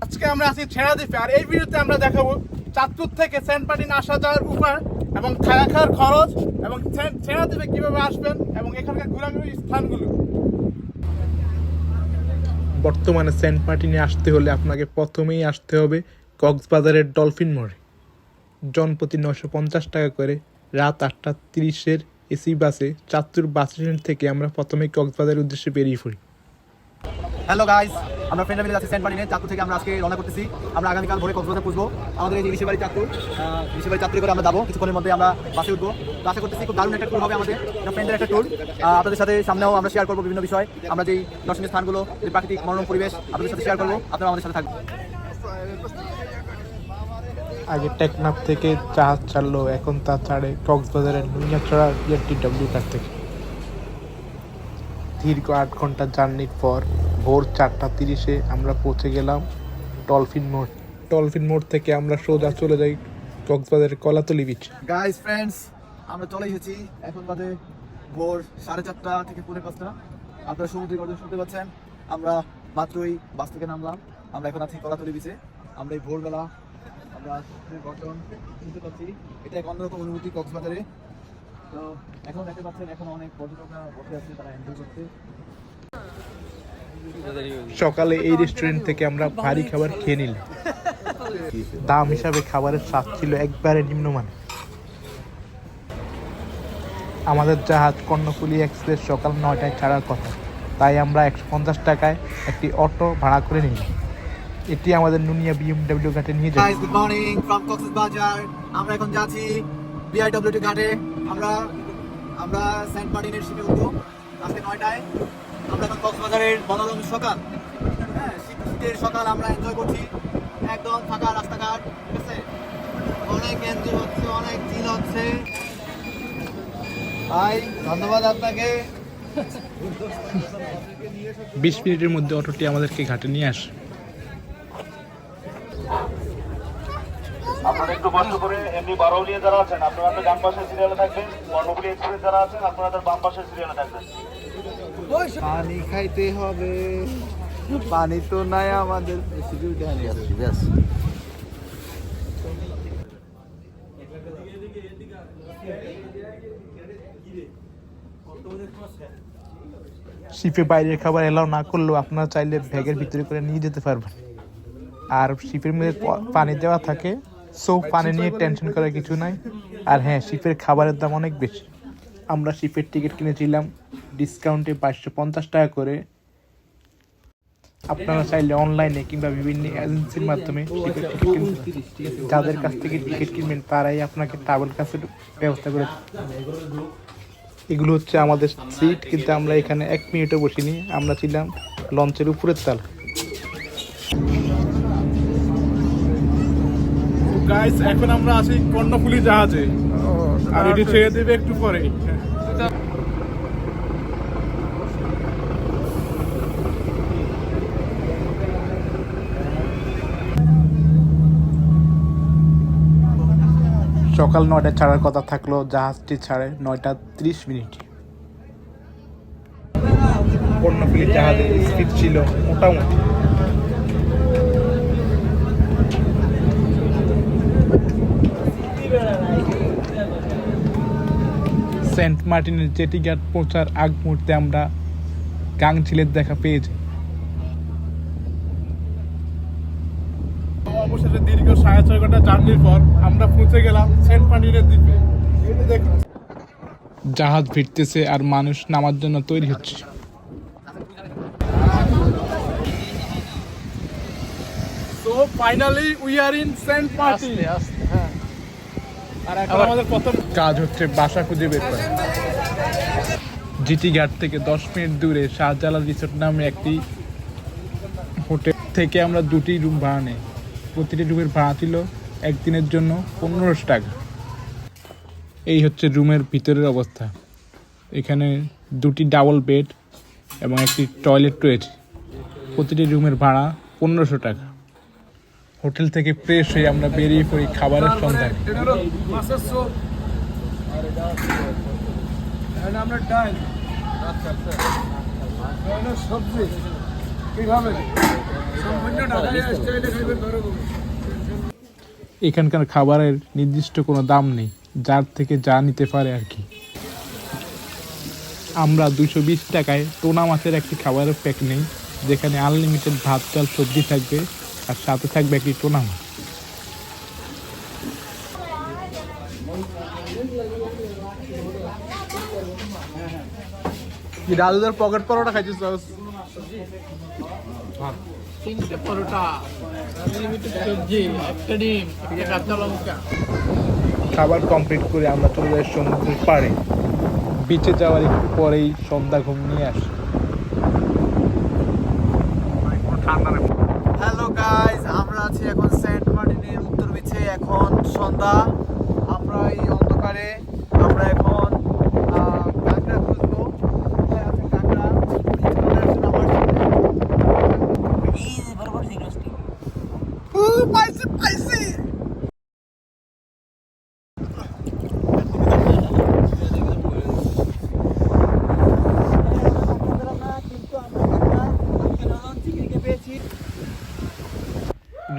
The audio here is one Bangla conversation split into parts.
আজকে আমরা আছি ছেড়া দ্বীপে আর এই ভিডিওতে আমরা দেখাবো চাঁদপুর থেকে সেন্ট মার্টিন আসা যাওয়ার উপায় এবং থাকা খাওয়ার খরচ এবং সে- ছেড়া দ্বীপে কীভাবে আসবেন এবং এখানকার স্থানগুলো। বর্তমানে সেন্ট মার্টিনে আসতে হলে আপনাকে প্রথমেই আসতে হবে কক্সবাজারের ডলফিন মোড়ে। জনপ্রতি নশো পঞ্চাশ টাকা করে রাত আটটা তিরিশের এসি বাসে চাঁদপুর বাস স্ট্যান্ড থেকে আমরা প্রথমে কক্সবাজারের উদ্দেশ্যে বেরিয়ে পড়ি। হ্যালো গাইস আমরা ফ্রেন্ডরা মিলে যাচ্ছি সেন্ট মার্টিনে। চাঁদপুর থেকে আমরা আজকে রওনা করতেছি। আমরা আগামীকাল ভোরে কক্সবাজার পুষবো আমাদের এই যে ঋষিবাড়ি চাঁদপুর আহ, ঋষিবাড়ি চাঁদপুরে করে আমরা যাব। কিছুক্ষণের মধ্যে আমরা বাসে উঠবো। তো আশা করতেছি খুব দারুণ একটা ট্যুর হবে আমাদের। একটা ফ্রেন্ডের একটা ট্যুর আপনাদের সাথে সামনেও আমরা শেয়ার করব বিভিন্ন বিষয়। আমরা যেই দর্শনীয় স্থানগুলো যে প্রাকৃতিক মনোরম পরিবেশ আপনাদের সাথে শেয়ার করব। আপনারা আমাদের সাথে থাকবেন। আগে টেকনাফ থেকে জাহাজ ছাড়লো, এখন তা ছাড়ে কক্সবাজারের নুনিয়াছড়া ডিডব্লিউ কার থেকে। দীর্ঘ আট ঘণ্টা জার্নির পর ভোর চারটা তিরিশে আমরা পৌঁছে গেলাম ডলফিন মোড়। ডলফিন মোড় থেকে আমরা সোজা চলে যাই কক্সবাজারের কলাতলি বিচ গাইস ফ্রেন্ডস আমরা চলে এসেছি এখন বাদে ভোর সাড়ে চারটা থেকে পৌনে পাঁচটা। আপনারা সমুদ্রের গর্জন শুনতে পাচ্ছেন। আমরা মাত্রই বাস থেকে নামলাম। আমরা এখন আছি কলাতলি বিচে আমরা এই ভোরবেলা অনুভূতি কক্সবাজারে। তো এখন দেখতে পাচ্ছেন, এখন অনেক পর্যটকরা বসে আছে, তারা এনজয় করছে। সকালে এই রেস্টুরেন্ট থেকে আমরা ভারী খাবার খেয়ে নিলাম। দাম হিসাবে খাবারের স্বাদ ছিল একবারে নিম্নমানের। আমাদের জাহাজ কর্ণফুলি এক্সপ্রেস সকাল নয়টায় ছাড়ার কথা। তাই আমরা একশো পঞ্চাশ টাকায় একটি অটো ভাড়া করে নিলাম। এটি আমাদের নুনিয়া বিএমডব্লিউ ঘাটে নিয়ে guys good morning from Cox's Bazar আমরা এখন যাচ্ছি বিআইডব্লিউটি ঘাটে। আমরা আমরা সেন্ট মার্টিনের শিপে উঠবো আজকে নয়টায়। আমরা এখন কক্সবাজারের মনোরম সকাল। হ্যাঁ শীত- শীতের সকাল আমরা এনজয় করছি। একদম ফাঁকা রাস্তাঘাট ঠিক আছে? অনেক এনজয় হচ্ছে অনেক চিল হচ্ছে। ভাই ধন্যবাদ আপনাকে। বিশ মিনিটের মধ্যে অটোটি আমাদেরকে ঘাটে নিয়ে আসে। আপনারা একটু কষ্ট করে এমনি বারৌলিয়া যারা আছেন আপনারা তো ডান পাশের সিরিয়ালে থাকবেন কর্ণফুলি এক্সপ্রেস যারা আছেন আপনারা তার বাম পাশের সিরিয়ালে থাকবেন। পানি খাইতে হবে। পানি তো নাই আমাদের। ব্যাস শিপে বাইরের খাবার এলাও না করলেও আপনারা চাইলে ব্যাগের ভিতরে করে নিয়ে যেতে পারবেন। আর শিপের মধ্যে পানি দেওয়া থাকে। সো পানি নিয়ে টেনশন করার কিছু নাই। আর হ্যাঁ শিপের খাবারের দাম অনেক বেশি। আমরা শিপের টিকিট কিনেছিলাম ডিসকাউন্টে বাইশশো পঞ্চাশ টাকা করে। আপনারা চাইলে অনলাইনে কিংবা বিভিন্ন এজেন্সির মাধ্যমে শিপের টিকিট কিনতে যাদের কাছ থেকে টিকিট কিনবেন, তারাই আপনাকে ট্রাভেল কাছের ব্যবস্থা করে এগুলো হচ্ছে আমাদের সিট কিন্তু আমরা এখানে এক মিনিটও বসিনি। আমরা ছিলাম লঞ্চের উপরের তাল। গাইস এখন আমরা আছি কর্ণফুলি জাহাজে। আর এটি ছেড়ে দেবে একটু পরে। সকাল নয়টায় ছাড়ার কথা থাকল জাহাজটি ছাড়ে নয়টা ত্রিশ মিনিট। কর্ণফুলি জাহাজের স্পিড ছিল মোটামুটি। সেন্ট মার্টিনের জেটি ঘাট পৌঁছার আগ মুহূর্তে আমরা গাংছিলের দেখা পেয়েছি। অবশেষে দীর্ঘ সাড়ে ছয় ঘণ্টা জার্নির পর আমরা পৌঁছে গেলাম সেন্ট মার্টিনের দ্বীপে। জাহাজ ভিড়তেছে আর মানুষ নামার জন্য তৈরি হচ্ছে। Finally we are in Saint Martin আর এখন আমাদের প্রথম কাজ হচ্ছে বাসা খুঁজে বের করা। জিটি ঘাট থেকে দশ মিনিট দূরে শাহজালাল রিসোর্ট নামে একটি হোটেল থেকে আমরা দুটি রুম ভাড়া নেই। প্রতিটি রুমের ভাড়া ছিল একদিনের জন্য পনেরোশো টাকা। এই হচ্ছে রুমের ভিতরের অবস্থা। এখানে দুটি ডাবল বেড এবং একটি টয়লেট রয়েছে। প্রতিটি রুমের ভাড়া পনেরোশো টাকা। হোটেল থেকে ফ্রেশ হয়ে আমরা বেরিয়ে পড়ি খাবারের সন্ধানে। এখানকার খাবারের নির্দিষ্ট কোনো দাম নেই, যার থেকে যা নিতে পারে আর কি। আমরা দুশো বিশ টাকায় টোনা মাছের একটি খাবারের প্যাক নেই, যেখানে আনলিমিটেড ভাত চাল সবজি থাকবে। আর সাথে থাকবে একটি টোনা মাছ। কি পকেট পরোটা খাইছিস তিনটে পরোটা সবজি একটা ডিম কাঁচা লঙ্কা। খাবার কমপ্লিট করে আমরা চলে যাই সমুদ্রের পাড়ে। বিচে যাওয়ার একটু পরেই সন্ধ্যা ঘুম নিয়ে আসে হ্যালো গাইস আমরা আছি এখন সেন্ট মার্টিনের উত্তর বিচে এখন সন্ধ্যা। আমরা এই অন্ধকারে আমরা এখন আহ, কাঁকড়া খুঁজবো কোথায় আছে কাঁকড়া চলে আসুন আমার সাথে। পাইছি পাইছি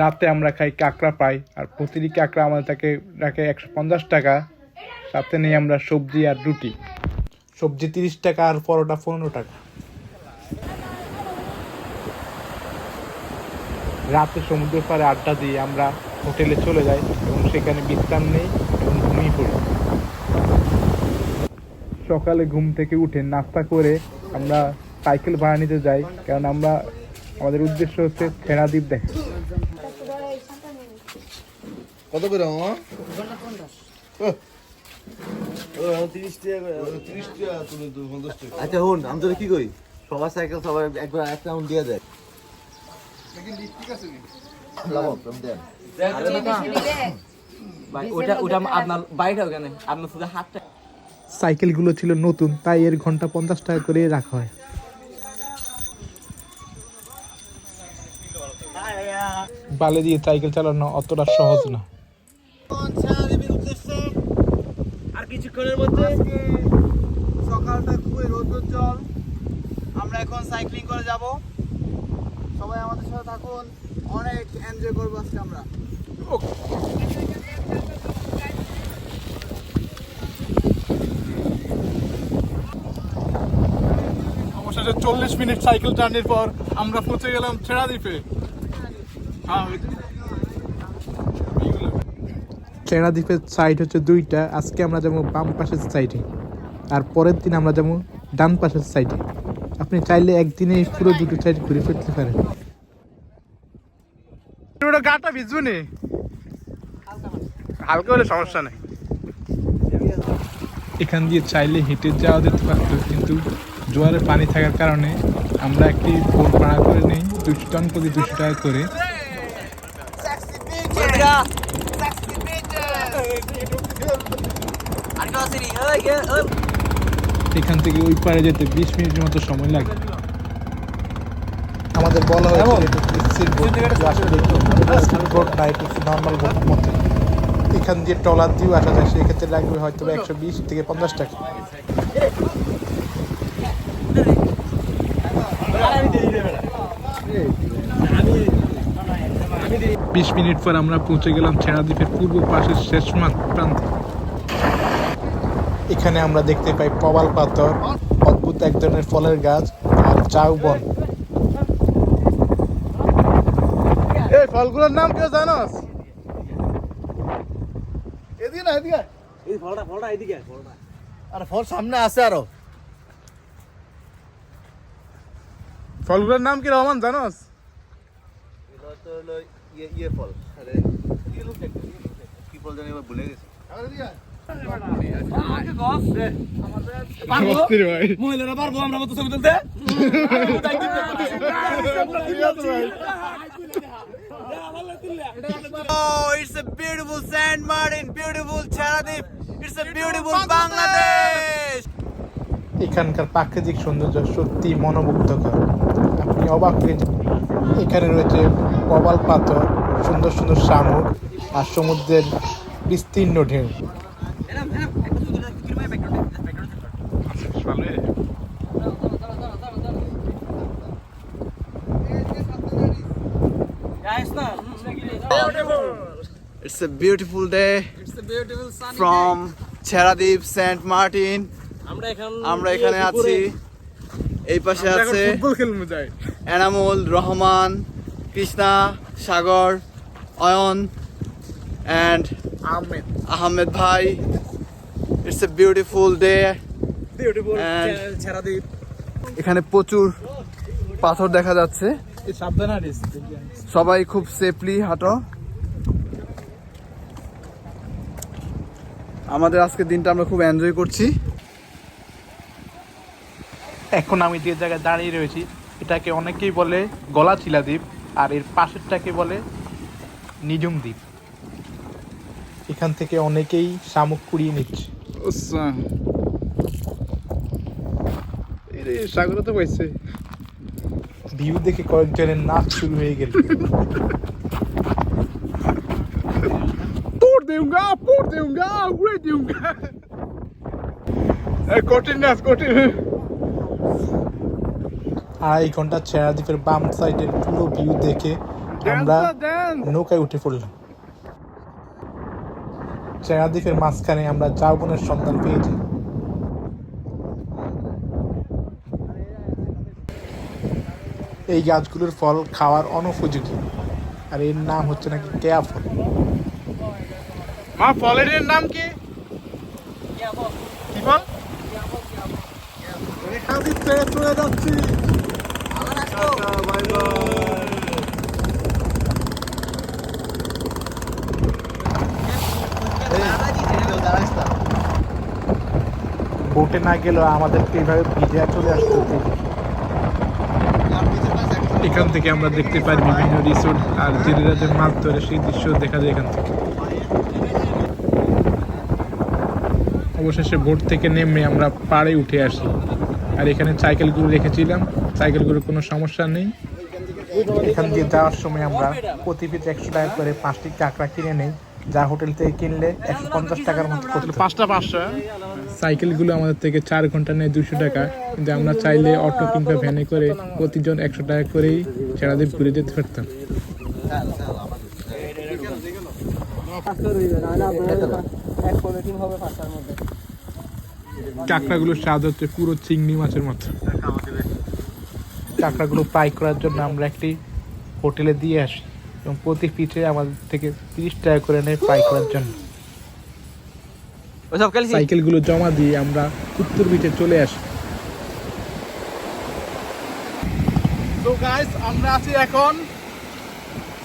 রাতে আমরা খাই কাঁকড়া পাই, আর প্রতিটি কাঁকড়া আমাদের তাকে রাখে একশো পঞ্চাশ টাকা। সাথে নেই আমরা সবজি আর রুটি। সবজি তিরিশ টাকা আর পরোটা পনেরো টাকা। রাতে সমুদ্রের পাড়ে আড্ডা দিয়ে আমরা হোটেলে চলে যাই, এবং সেখানে বিশ্রাম নেই এবং ঘুমিয়ে পড়ি। সকালে ঘুম থেকে উঠে নাস্তা করে আমরা সাইকেল ভাড়া নিতে যাই, কারণ আমরা, আমাদের উদ্দেশ্য হচ্ছে ছেড়াদ্বীপ দেখা। কত করে মামা? আচ্ছা হুন আমি তোকে কি করি সবার সাইকেল সবার একবার এক রাউন্ড দিয়ে দেয়। সাইকেলগুলো ছিল নতুন তাই এর ঘণ্টা পঞ্চাশ টাকা করে রাখা হয়। বালে দিয়ে সাইকেল চালানো অতটা সহজ না। আর কিছুক্ষণের মধ্যে সকালটা খুবই রৌদ্রোজ্জ্বল। আমরা এখন সাইক্লিং করে যাব। সবাই আমাদের সাথে থাকুন। অনেক এনজয় করব আজকে আমরা। অবশেষে চল্লিশ মিনিট সাইকেল জার্নির পর আমরা পৌঁছে গেলাম ছেড়া দ্বীপে হ্যাঁ ওই তো। এইগুলো। চেনা দ্বীপের সাইড হচ্ছে দুইটা। আজকে আমরা যাব বাম পাশের সাইডে আর পরের দিন আমরা যাব ডান পাশের সাইডে আপনি চাইলে একদিনে পুরো দুটো সাইড ঘুরে ফিরতে পারেন। গাটা ভিজবে নি? হালকা হলে সমস্যা নেই। এখান দিয়ে চাইলে হেঁটে যাওয়া যেতে পারতো কিন্তু জোয়ারের পানি থাকার কারণে আমরা একটি বোট ভাড়া করে নিই দুশো টন প্রতি দুশো টাকা করে। এখান থেকে ওই পারে যেতে বিশ মিনিটের মতো সময় লাগে। আমাদের বলা মতো। এখান দিয়ে ট্রলার দিয়েও আসা যায় সেক্ষেত্রে লাগবে হয়তো একশো বিশ থেকে পঞ্চাশ টাকা। বিশ মিনিট পর আমরা পৌঁছে গেলাম ছেড়া দ্বীপের পূর্ব পাশের শেষ মা- প্রান্তে। এখানে আমরা দেখতে পাই প্রবাল পাথর অদ্ভুত এক ধরনের ফলের গাছ আর চাউ বন। এই ফলগুলোর নাম কেউ জানোস এদিকে না এদিকে। এই ফলটা ফলটা এদিকে ফলটা। আর ফল সামনে আছে আরও। ফলগুলোর নাম কি রহমান জানোস? এটা তো হলো ইয়ে ইয়ে ফল আরে কি লোক কি ফল জানি এবার ভুলে গেছি মহিলারা পারব আমরা মতো ছবি তুলতে Oh, it's a beautiful Saint Martin, beautiful Charadip. It's a beautiful Bangladesh. এখানকার প্রাকৃতিক সৌন্দর্য সত্যি মনোমুগ্ধকর আপনি অবাক হয়ে যাবেন। এখানে রয়েছে কপাল পাথর সুন্দর সুন্দর শামুক আর সমুদ্রের বিস্তীর্ণ ঢেউ It's a beautiful day. It's a beautiful sunny from Cheradip Saint Martin. আমরা এখানে আছি এই পাশে আছে ফুটবল খেলতে যাই এনামুল রহমান কৃষ্ণা সাগর অয়ন অ্যান্ড আহমেদ। আহমেদ ভাই। It's a beautiful day beautiful এখানে প্রচুর পাথর দেখা যাচ্ছে। সবাই খুব সেফলি হাঁটো। আমাদের আজকের দিনটা আমরা খুব এনজয় করছি। এখন আমি যে জায়গায় দাঁড়িয়ে রয়েছি এটাকে অনেকেই বলে গলাচিলা দ্বীপ আর এর পাশেরটাকে বলে নিজুম দ্বীপ এখান থেকে অনেকেই শামুক কুড়িয়ে নিচ্ছে। সাগর তো পাইছে ভিউ দেখে কয়েকজনের নাচ শুরু হয়ে গেল। Por দেউঙ্গা por দেউঙ্গা উড়ে দেউঙ্গা। কঠিন নাচ কঠিন। আড়াই ঘণ্টা ছেড়া দ্বীপের বাম সাইডের পুরো ভিউ দেখে আমরা নৌকায় উঠে পড়লাম। ছেড়া দ্বীপের মাঝখানে আমরা চাউবনের সন্ধান পেয়েছি। এই গাছগুলোর ফল খাওয়ার অনুপযোগী। আর এর নাম হচ্ছে নাকি কেয়া ফল। মা ফলের এর নাম কি? কি ফল? চলে যাচ্ছি। বোটে না গেলেও আমাদেরকে এইভাবে ভিজে চলে আসতে এখান থেকে আমরা দেখতে পাই বিভিন্ন রিসোর্ট আর জেলেরা যে মাছ ধরে সেই দৃশ্য দেখা যায় এখান থেকে। অবশেষে বোট থেকে নেমে আমরা পাড়ে উঠে আসি। আর এখানে সাইকেলগুলো রেখেছিলাম। সাইকেলগুলোর কোনো সমস্যা নেই। এখান দিয়ে যাওয়ার সময় আমরা প্রতি পিস একশো টাকা করে পাঁচটি কাঁকড়া কিনে নেই। যা হোটেল থেকে কিনলে একশো পঞ্চাশ টাকার মতো করতে পাঁচটা পাঁচশো সাইকেলগুলো আমাদের থেকে চার ঘণ্টা নেয় দুশো টাকা। কিন্তু আমরা চাইলে অটো কিংবা ভ্যানে করে প্রতিজন একশো টাকা করেই সারাদিন ঘুরে যেতে পারতাম। কাঁকড়াগুলোর স্বাদ হচ্ছে পুরো চিংড়ি মাছের মতো। কাঁকড়াগুলো ফ্রাই করার জন্য আমরা একটি হোটেলে দিয়ে আসি এবং প্রতি পিঠে আমাদের থেকে তিরিশ টাকা করে নেয় ফ্রাই করার জন্য। সাইকেলগুলো জমা দিয়ে আমরা উত্তর পিঠে চলে আসি। তো গাইস আমরা আছি এখন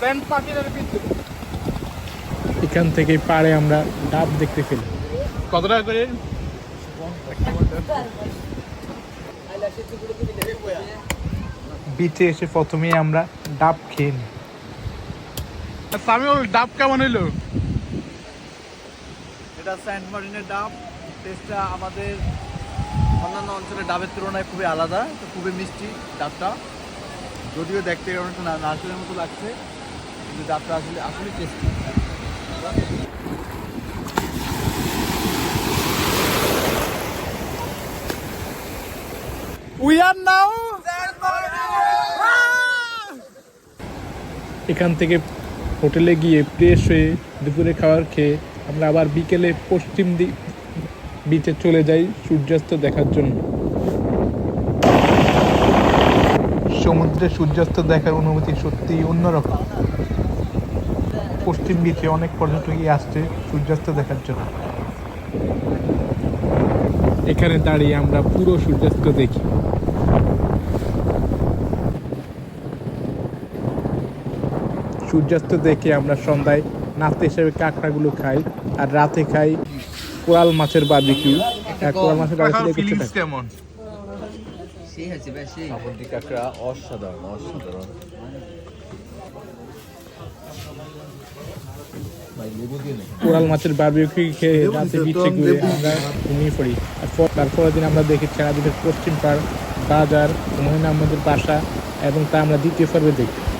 সেন্ট মার্টিনের ভিতরে এখান থেকে পাড়ে আমরা ডাব দেখতে পেলাম কত টাকা করে? বিচে এসে প্রথমেই আমরা ডাব খেয়ে নিই। সামিউল ডাব কেমন হইল? এটা সেন্ট মার্টিনের ডাব। টেস্টটা আমাদের অন্যান্য অঞ্চলের ডাবের তুলনায় খুবই আলাদা তো খুবই মিষ্টি ডাবটা। যদিও দেখতে অনেকটা না- নারকেলের মতো লাগছে কিন্তু ডাবটা আসলে আসলে টেস্টি উই আর নাও এখান থেকে হোটেলে গিয়ে ফ্রেশ হয়ে দুপুরে খাবার খেয়ে আমরা আবার বিকেলে পশ্চিম দিক বিচে চলে যাই সূর্যাস্ত দেখার জন্য। সমুদ্রে সূর্যাস্ত দেখার অনুভূতি সত্যিই অন্যরকম। পশ্চিম বিচে অনেক পর্যটকই আসছে সূর্যাস্ত দেখার জন্য। এখানে দাঁড়িয়ে আমরা পুরো সূর্যাস্ত দেখি। সূর্যাস্ত দেখে আমরা সন্ধ্যায় নাস্তা হিসেবে কাঁকড়াগুলো খাই আর রাতে খাই কোরাল মাছের বারবিকিউ আর কোরাল মাছের বারবিকিউ কেমন? সামুদ্রিক কাঁকড়া অসাধারণ অসাধারণ। কোরাল মাছের বারবিকিউ খেয়ে রাতে বিচে ঘুরে আমরা ঘুমিয়ে পড়ি। আর পর- তারপরের দিন আমরা দেখি ছেড়াদ্বীপের পশ্চিম পাড় বাজার হুমায়ুন আহমদের বাসা এবং তা আমরা দ্বিতীয় পর্বে দেখি।